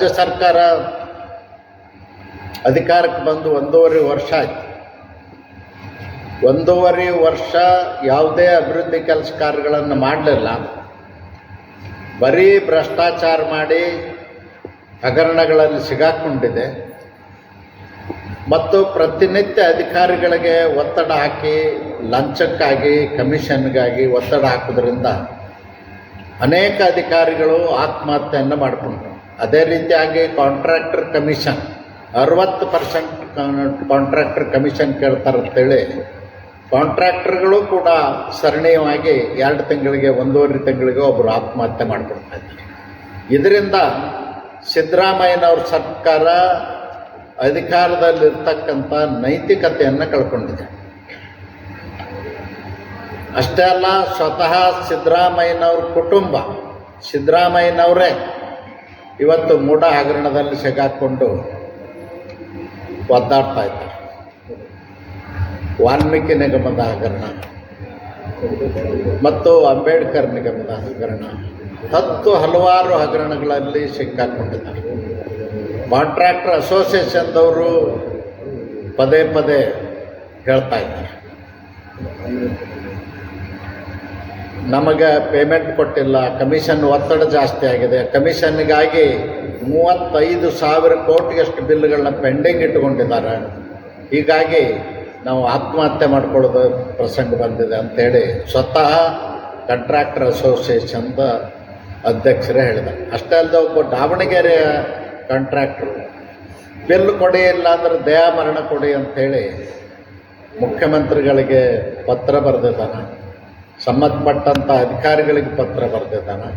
ರಾಜ್ಯ ಸರ್ಕಾರ ಅಧಿಕಾರಕ್ಕೆ ಬಂದು ಒಂದೂವರೆ ವರ್ಷ ಆಯ್ತು. ಒಂದೂವರೆ ವರ್ಷ ಯಾವುದೇ ಅಭಿವೃದ್ಧಿ ಕೆಲಸ ಕಾರ್ಯಗಳನ್ನು ಮಾಡಲಿಲ್ಲ. ಬರೀ ಭ್ರಷ್ಟಾಚಾರ ಮಾಡಿ ಹಗರಣಗಳಲ್ಲಿ ಸಿಗಾಕೊಂಡಿದೆ. ಮತ್ತು ಪ್ರತಿನಿತ್ಯ ಅಧಿಕಾರಿಗಳಿಗೆ ಒತ್ತಡ ಹಾಕಿ, ಲಂಚಕ್ಕಾಗಿ, ಕಮಿಷನ್ಗಾಗಿ ಒತ್ತಡ ಹಾಕೋದ್ರಿಂದ ಅನೇಕ ಅಧಿಕಾರಿಗಳು ಆತ್ಮಹತ್ಯೆಯನ್ನು ಮಾಡಿಕೊಂಡ್ರು. ಅದೇ ರೀತಿಯಾಗಿ ಕಾಂಟ್ರಾಕ್ಟರ್ ಕಮಿಷನ್ ಅರವತ್ತು ಪರ್ಸೆಂಟ್ ಕಾಂಟ್ರಾಕ್ಟರ್ ಕಮಿಷನ್ ಕೇಳ್ತಾರೆ ಅಂತೇಳಿ ಕಾಂಟ್ರಾಕ್ಟರ್ಗಳು ಕೂಡ ಸರಣೀಯವಾಗಿ ಎರಡು ತಿಂಗಳಿಗೆ, ಒಂದೂವರೆ ತಿಂಗಳಿಗೆ ಒಬ್ಬರು ಆತ್ಮಹತ್ಯೆ ಮಾಡಿಕೊಡ್ತಾ ಇದ್ದಾರೆ. ಇದರಿಂದ ಸಿದ್ದರಾಮಯ್ಯನವ್ರ ಸರ್ಕಾರ ಅಧಿಕಾರದಲ್ಲಿರ್ತಕ್ಕಂಥ ನೈತಿಕತೆಯನ್ನು ಕಳ್ಕೊಂಡಿದೆ. ಅಷ್ಟೇ ಅಲ್ಲ, ಸ್ವತಃ ಸಿದ್ದರಾಮಯ್ಯನವ್ರ ಕುಟುಂಬ, ಸಿದ್ದರಾಮಯ್ಯನವರೇ ಇವತ್ತು ಮೂಢ ಹಗರಣದಲ್ಲಿ ಸಿಗಾಕೊಂಡು ಒದ್ದಾಡ್ತಾ ಇದ್ದಾರೆ. ವಾಲ್ಮೀಕಿ ನಿಗಮದ ಹಗರಣ ಮತ್ತು ಅಂಬೇಡ್ಕರ್ ನಿಗಮದ ಹಗರಣ ಹತ್ತು ಹಲವಾರು ಹಗರಣಗಳಲ್ಲಿ ಸಿಕ್ಕಾಕೊಂಡಿದ್ದಾರೆ. ಕಾಂಟ್ರಾಕ್ಟರ್ ಅಸೋಸಿಯೇಷನ್ದವರು ಪದೇ ಪದೇ ಹೇಳ್ತಾ ಇದ್ದಾರೆ. ನಮಗೆ ಪೇಮೆಂಟ್ ಕೊಟ್ಟಿಲ್ಲ ಕಮಿಷನ್ ಒತ್ತಡ ಜಾಸ್ತಿ ಆಗಿದೆ. ಕಮಿಷನ್ಗಾಗಿ ಮೂವತ್ತೈದು ಸಾವಿರ ಕೋಟಿಗಷ್ಟು ಬಿಲ್ಗಳನ್ನ ಪೆಂಡಿಂಗ್ ಇಟ್ಕೊಂಡಿದ್ದಾರೆ ಹೀಗಾಗಿ ನಾವು ಆತ್ಮಹತ್ಯೆ ಮಾಡ್ಕೊಳ್ಳೋದು ಪ್ರಸಂಗ ಬಂದಿದೆ ಅಂತೇಳಿ ಸ್ವತಃ ಕಂಟ್ರಾಕ್ಟರ್ ಅಸೋಸಿಯೇಷನ್ದ ಅಧ್ಯಕ್ಷರೇ ಹೇಳಿದೆ. ಅಷ್ಟೇ ಅಲ್ಲದೆ ಒಬ್ಬ ದಾವಣಗೆರೆಯ ಕಾಂಟ್ರಾಕ್ಟ್ರು ಬಿಲ್ ಕೊಡಿ ಇಲ್ಲ ಅಂದ್ರೆ ದಯಾಮರಣ ಕೊಡಿ ಅಂಥೇಳಿ ಮುಖ್ಯಮಂತ್ರಿಗಳಿಗೆ ಪತ್ರ ಬರೆದಿದ್ದಾನೆ. ಸಂಬಂಧಪಟ್ಟಂಥ ಅಧಿಕಾರಿಗಳಿಗೆ ಪತ್ರ ಬರೆದಿದ್ದಾನೆ.